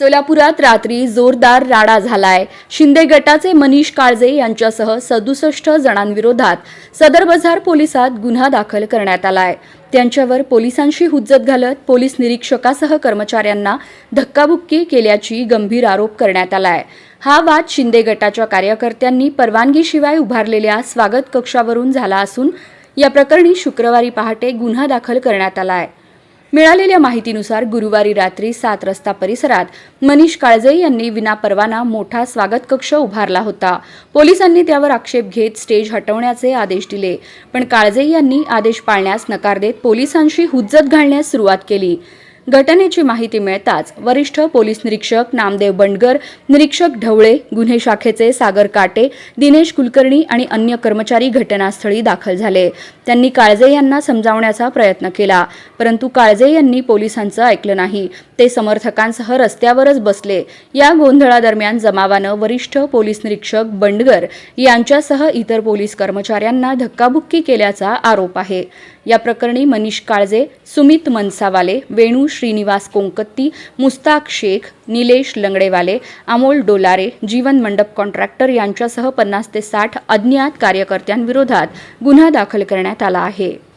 सोलापुरात रात्री जोरदार राडा झालाय. शिंदे गटाचे मनीष काळजे यांच्यासह सदुसष्ट जणांविरोधात सदर बाजार पोलिसात गुन्हा दाखल करण्यात आलाय. त्यांच्यावर पोलिसांशी हुज्जत घालत पोलीस निरीक्षकासह कर्मचाऱ्यांना धक्काबुक्की केल्याची गंभीर आरोप करण्यात आलाय. हा वाद शिंदे गटाच्या कार्यकर्त्यांनी परवानगीशिवाय उभारलेल्या स्वागत कक्षावरून झाला असून या प्रकरणी शुक्रवारी पहाटे गुन्हा दाखल करण्यात आलाय. मिळालेल्या माहितीनुसार गुरुवारी रात्री सात रस्ता परिसरात मनीष काळजे यांनी विनापरवाना मोठा स्वागत कक्ष उभारला होता. पोलिसांनी त्यावर आक्षेप घेत स्टेज हटवण्याचे आदेश दिले. पण काळजे यांनी आदेश पाळण्यास नकार देत पोलिसांशी हुज्जत घालण्यास सुरुवात केली. घटनेची माहिती मिळताच वरिष्ठ पोलीस निरीक्षक नामदेव बंडगर निरीक्षक ढवळे गुन्हे शाखेचे सागर काटे दिनेश कुलकर्णी आणि अन्य कर्मचारी घटनास्थळी दाखल झाले. त्यांनी काळजे यांना समजावण्याचा प्रयत्न केला परंतु काळजे यांनी पोलिसांचं ऐकलं नाही. ते समर्थकांसह रस्त्यावरच बसले. या गोंधळादरम्यान जमावानं वरिष्ठ पोलीस निरीक्षक बंडगर यांच्यासह इतर पोलीस कर्मचाऱ्यांना धक्काबुक्की केल्याचा आरोप आहे. या प्रकरणी मनीष काळजे सुमित मनसावाले वेणू श्रीनिवास कोंकत्ती मुस्ताक शेख निलेश लंगडेवाले अमोल डोलारे जीवन मंडप कॉन्ट्रॅक्टर यांच्यासह पन्नास ते साठ अज्ञात कार्यकर्त्यांविरोधात गुन्हा दाखल करण्यात आला आहे.